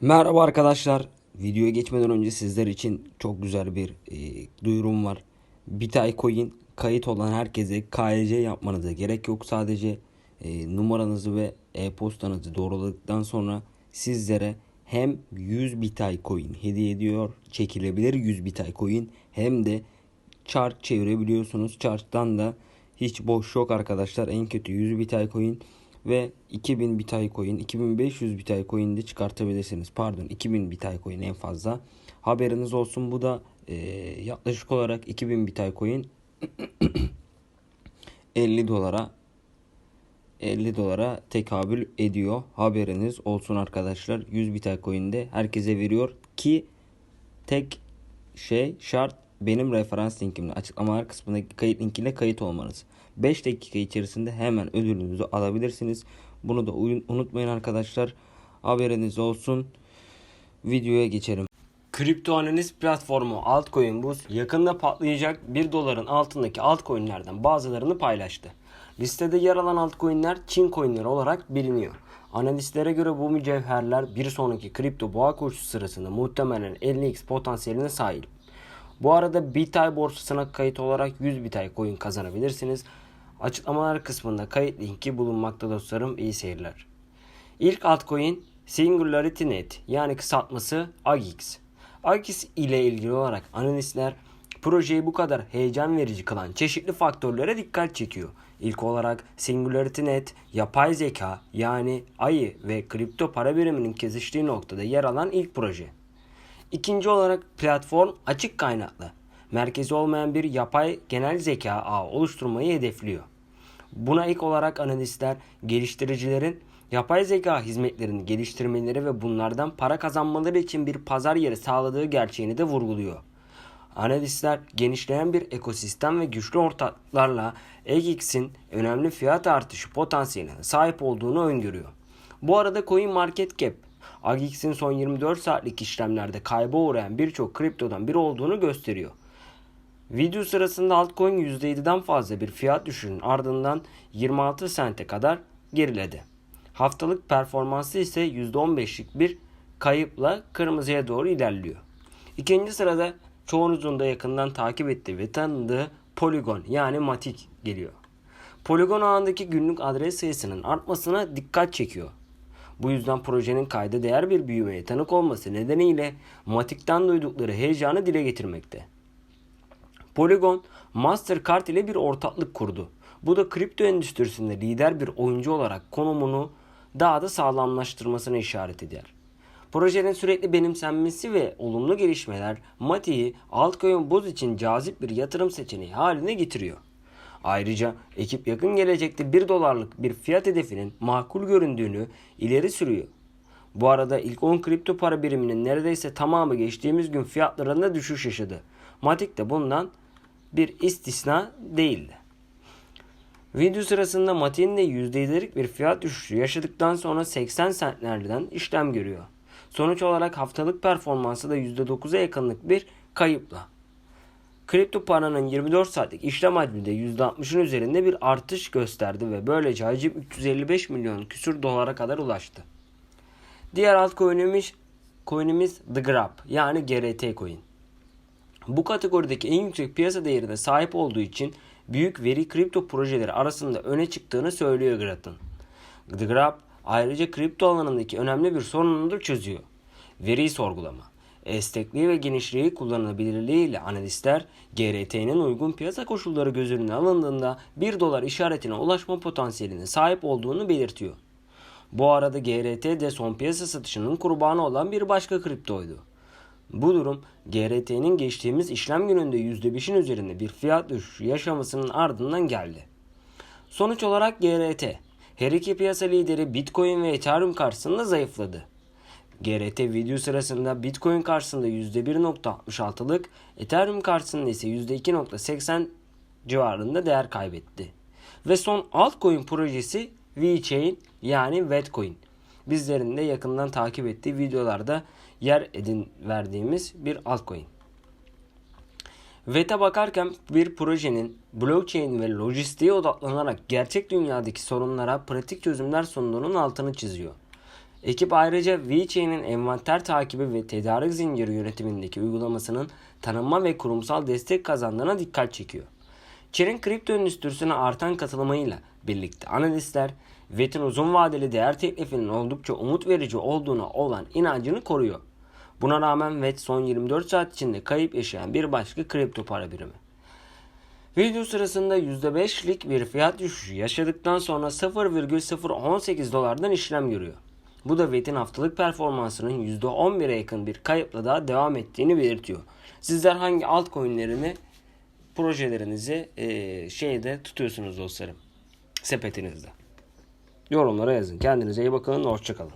Merhaba arkadaşlar. Videoya geçmeden önce sizler için çok güzel bir e, duyurum var. Bitay Coin kayıt olan herkese KYC yapmanıza gerek yok. Sadece e, numaranızı ve e-postanızı doğruladıktan sonra sizlere hem 100 Bitay Coin hediye ediyor. Çekilebilir 100 Bitay Coin hem de chart çevirebiliyorsunuz. Chart'tan da hiç boş yok arkadaşlar. En kötü 100 Bitay Coin ve 2000 Bitay Coin, 2500 Bitay Coin de çıkartabilirsiniz. Pardon 2000 Bitay Coin en fazla. Haberiniz olsun bu da e, yaklaşık olarak 2000 Bitay Coin 50 dolara 50 dolara tekabül ediyor. Haberiniz olsun arkadaşlar. 100 Bitay Coin'de herkese veriyor ki tek şey şart benim referans linkimle açıklamalar kısmındaki kayıt linkiyle kayıt olmanız. 5 dakika içerisinde hemen ödülünüzü alabilirsiniz. Bunu da unutmayın arkadaşlar. Haberiniz olsun. Videoya geçelim. Kripto analiz platformu Altcoin Boost yakında patlayacak 1 doların altındaki altcoin'lerden bazılarını paylaştı. Listede yer alan altcoin'ler Çin coin'leri olarak biliniyor. Analistlere göre bu mücevherler bir sonraki kripto boğa koşusu sırasında muhtemelen 50x potansiyeline sahip. Bu arada Bitay borsasına kayıt olarak 100 Bitay coin kazanabilirsiniz. Açıklamalar kısmında kayıt linki bulunmakta dostlarım. İyi seyirler. İlk altcoin Singularity Net yani kısaltması AGX. AGX ile ilgili olarak analistler projeyi bu kadar heyecan verici kılan çeşitli faktörlere dikkat çekiyor. İlk olarak Singularity Net, yapay zeka yani ayı ve kripto para biriminin kesiştiği noktada yer alan ilk proje. İkinci olarak platform açık kaynaklı. Merkezi olmayan bir yapay genel zeka ağı oluşturmayı hedefliyor. Buna ilk olarak analistler geliştiricilerin yapay zeka hizmetlerini geliştirmeleri ve bunlardan para kazanmaları için bir pazar yeri sağladığı gerçeğini de vurguluyor. Analistler genişleyen bir ekosistem ve güçlü ortaklarla EGX'in önemli fiyat artışı potansiyeline sahip olduğunu öngörüyor. Bu arada CoinMarketCap, AGX'in son 24 saatlik işlemlerde kayba uğrayan birçok kriptodan biri olduğunu gösteriyor. Video sırasında altcoin %7'den fazla bir fiyat düşüşünün ardından 26 sente kadar geriledi. Haftalık performansı ise %15'lik bir kayıpla kırmızıya doğru ilerliyor. İkinci sırada çoğunuzun da yakından takip ettiği ve tanıdığı Polygon yani Matic geliyor. Polygon ağındaki günlük adres sayısının artmasına dikkat çekiyor. Bu yüzden projenin kayda değer bir büyümeye tanık olması nedeniyle Matic'ten duydukları heyecanı dile getirmekte. Polygon, Mastercard ile bir ortaklık kurdu. Bu da kripto endüstrisinde lider bir oyuncu olarak konumunu daha da sağlamlaştırmasına işaret eder. Projenin sürekli benimsenmesi ve olumlu gelişmeler Mati'yi altcoin buz için cazip bir yatırım seçeneği haline getiriyor. Ayrıca ekip yakın gelecekte 1 dolarlık bir fiyat hedefinin makul göründüğünü ileri sürüyor. Bu arada ilk 10 kripto para biriminin neredeyse tamamı geçtiğimiz gün fiyatlarında düşüş yaşadı. Matic de bundan bir istisna değildi. Video sırasında Matik'in de %7'lik bir fiyat düşüşü yaşadıktan sonra 80 centlerden işlem görüyor. Sonuç olarak haftalık performansı da %9'a yakınlık bir kayıpla. Kripto paranın 24 saatlik işlem hacmi de %60'ın üzerinde bir artış gösterdi ve böylece hacim 355 milyon küsür dolara kadar ulaştı. Diğer altcoin'imiz coin'imiz The Grab yani GRT coin. Bu kategorideki en yüksek piyasa değerine sahip olduğu için büyük veri kripto projeleri arasında öne çıktığını söylüyor Grattan. The Grab ayrıca kripto alanındaki önemli bir sorununu da çözüyor. Veri sorgulama. Esnekliği ve genişliği kullanılabilirliği ile analistler GRT'nin uygun piyasa koşulları göz önüne alındığında 1 dolar işaretine ulaşma potansiyeline sahip olduğunu belirtiyor. Bu arada GRT de son piyasa satışının kurbanı olan bir başka kriptoydu. Bu durum GRT'nin geçtiğimiz işlem gününde %5'in üzerinde bir fiyat düşüşü yaşamasının ardından geldi. Sonuç olarak GRT her iki piyasa lideri Bitcoin ve Ethereum karşısında zayıfladı. GRT video sırasında Bitcoin karşısında %1.66'lık, Ethereum karşısında ise %2.80 civarında değer kaybetti. Ve son altcoin projesi VeChain yani Vetcoin. Bizlerin de yakından takip ettiği videolarda yer edin verdiğimiz bir altcoin. VET'e bakarken bir projenin blockchain ve lojistiğe odaklanarak gerçek dünyadaki sorunlara pratik çözümler sunduğunun altını çiziyor. Ekip ayrıca VeChain'in envanter takibi ve tedarik zinciri yönetimindeki uygulamasının tanınma ve kurumsal destek kazandığına dikkat çekiyor. Chain'in kripto endüstrisine artan katılımıyla birlikte analistler VET'in uzun vadeli değer teklifinin oldukça umut verici olduğuna olan inancını koruyor. Buna rağmen VET son 24 saat içinde kayıp yaşayan bir başka kripto para birimi. Video sırasında %5'lik bir fiyat düşüşü yaşadıktan sonra 0,018 dolardan işlem görüyor. Bu da VET'in haftalık performansının %11'e yakın bir kayıpla daha devam ettiğini belirtiyor. Sizler hangi altcoin'lerini projelerinizi eee, şeyde tutuyorsunuz dostlarım? Sepetinizde. Yorumlara yazın. Kendinize iyi bakın. Hoşçakalın.